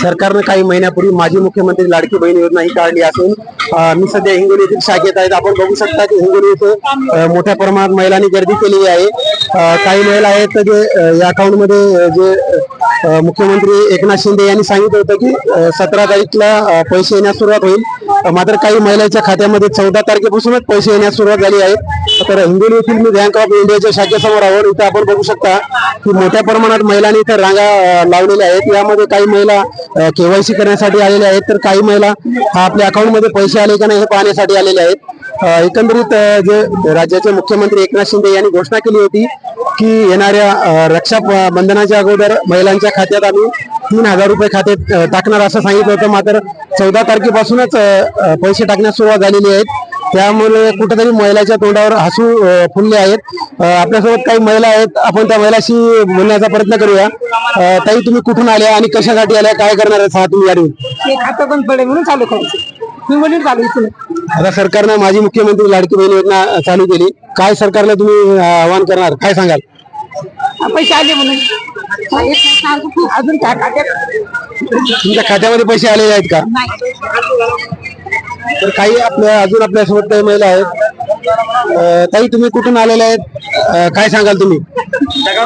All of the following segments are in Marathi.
सरकारनं काही महिन्यापूर्वी माजी मुख्यमंत्री लाडकी बहीण योजना ही काढली असून मी सध्या हिंगोली येथील शाखेत आहेत. आपण बघू शकता की हिंगोली येथे मोठ्या प्रमाणात महिलांनी गर्दी केलेली आहे. काही महिला आहेत तर जे या अकाउंटमध्ये जे मुख्यमंत्री एकनाथ शिंदे यांनी सांगितलं होतं की सतरा तारीखला पैसे येण्यास सुरुवात होईल. मात्र काही महिलांच्या खात्यामध्ये चौदा तारखेपासूनच पैसे येण्यास सुरुवात झाली आहे. तर हिंगोली येथील मी बँक ऑफ इंडियाच्या शाखेसमोर आहोत. इथे आपण बघू शकता की मोठ्या प्रमाणात महिलांनी इथे रांगा लावलेल्या आहेत. यामध्ये काही महिला केवायसी करण्यासाठी आलेल्या आहेत. तर काही महिला आपल्या अकाउंटमध्ये पैसे आले का नाही हे पाहण्यासाठी आलेल्या आहेत. एकंदरीत जे राज्याचे मुख्यमंत्री एकनाथ शिंदे यांनी घोषणा केली होती की येणाऱ्या रक्षाबंधनाच्या रक्षा बंधनाच्या अगोदर महिलांच्या खात्यात आम्ही तीन हजार रुपये खात्यात अं, टाकणार असं सांगितलं होतं. मात्र चौदा तारखेपासूनच पैसे टाकण्यास सुरुवात झालेली आहेत. त्यामुळे कुठेतरी महिलाच्या तोंडावर हसू फुलले आहेत. आपल्यासोबत काही महिला आहेत. आपण त्या महिलाशी बोलण्याचा प्रयत्न करूया. ताई तुम्ही कुठून आल्या आणि कशासाठी आल्या? काय करणार आहात? तुम्ही हे खातं बंद पडेल म्हणून चालू करायचं. मी चालू आता सरकारनं माजी मुख्यमंत्री लाडकी बहीण योजना चालू केली. काय सरकारला तुम्ही आवाहन करणार? काय सांगाल? पैसे आले म्हणून. अजून काय तुमच्या खात्यामध्ये पैसे आलेले आहेत का? तर काही आपल्या अजून आपल्यासोबत काही महिला आहेत. ताई तुम्ही कुठून आलेल्या आहेत? काय सांगाल तुम्ही?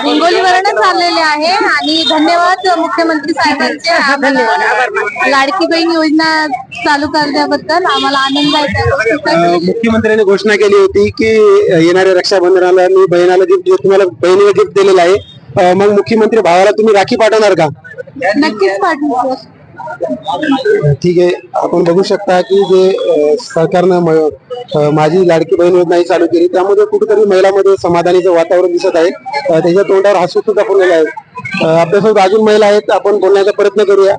हिंगोलीवरूनच आलेले आहे आणि धन्यवाद मुख्यमंत्री साहेबांचे. लाडकी बहीण योजना चालू करण्याबद्दल आम्हाला आनंद आहे. मुख्यमंत्र्यांनी घोषणा केली होती की येणाऱ्या रक्षाबंधनाला मी बहिणाला गिफ्ट तुम्हाला बहिणीला गिफ्ट दिलेलं आहे. मग मुख्यमंत्री भावाला तुम्ही राखी पाठवणार का? नक्कीच पाठवू ठीक आहे. आपण बघू शकता की जे सरकारनं माझी लाडकी बहीण योजना ही चालू केली. त्यामध्ये कुठेतरी महिलांमध्ये समाधानीचं वातावरण दिसत आहे. त्याच्या तोंडावर हसू सुद्धा फुललेलं आहे. आपल्यासोबत अजून महिला आहेत. आपण बोलण्याचा प्रयत्न करूया.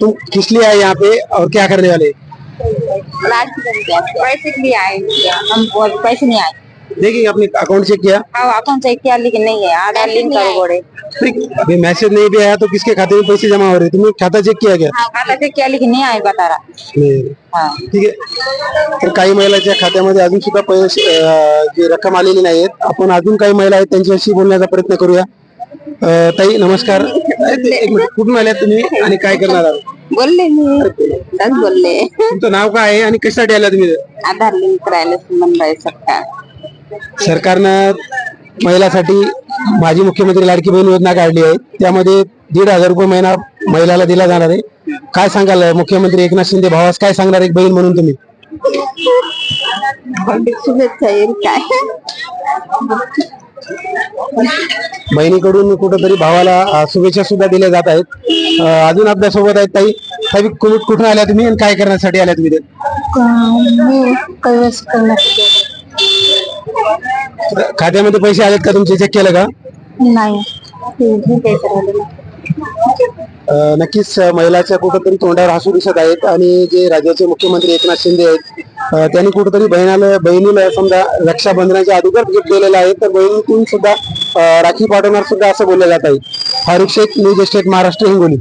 तुम किस लिए आए यहाँ पे और क्या करने वाले? पैसे भी आए हम पैसे नहीं आए देखिए आपने अकाउंट चेक किया? हाँ अकाउंट चेक किया लेकिन नहीं है आधार लिंक करो बोले। ठीक, अभी मैसेज नहीं भी आया तो किसके खाते में पैसे जमा हो रहे? तुम्हें खाता चेक किया क्या? हाँ खाता चेक किया लेकिन नहीं आए बता रहा। नाही. हाँ। ठीक आहे तर काही महिलांच्या खात्यामध्ये अजून सुद्धा पैसे जी रक्कम आलेली नाहीये आपण अजून काही महिला आहेत त्यांच्याशी बोलण्याचा प्रयत्न करूया. ताई नमस्कार. एक मिनिट कुठून आल्यात तुम्ही आणि काय करणार आहात? बोलले मी. बोलले. तुमचं नाव काय आहे आणि कशासाठी आला तुम्ही आधार लिंक करायला संबंध आहे सरकार सरकारनं महिलासाठी माजी मुख्यमंत्री लाडकी बहीण योजना काढली आहे. त्यामध्ये दीड हजार रुपये महिना महिलाला दिला जाणार आहे. काय सांगाल मुख्यमंत्री एकनाथ शिंदे भावास काय सांगणार एक बहीण म्हणून तुम्ही? बहिणीकडून कुठंतरी भावाला शुभेच्छा सुद्धा दिल्या जात आहेत. अजून आपल्यासोबत आहेत ताई. ताई कुठून कुठून आल्या तुम्ही आणि काय करण्यासाठी आल्या तुम्ही खात्यामध्ये पैसे आलेत का तुमचे? चेक केलं का? नाही. अं, नक्कीच अं, महिलाच्या कुठंतरी तोंडावर हसू दिसत आहेत आणि जे राज्याचे मुख्यमंत्री एकनाथ शिंदे आहेत अं, त्यांनी कुठंतरी बहिणाला बहिणीला समजा रक्षाबंधनाच्या अगोदर गिफ्ट दिलेलं आहे तर बहिणीतून सुद्धा अं, राखी पाठवणार सुद्धा असं बोललं जात आहे. Farukh Shaikh news state Maharashtra Hingoli.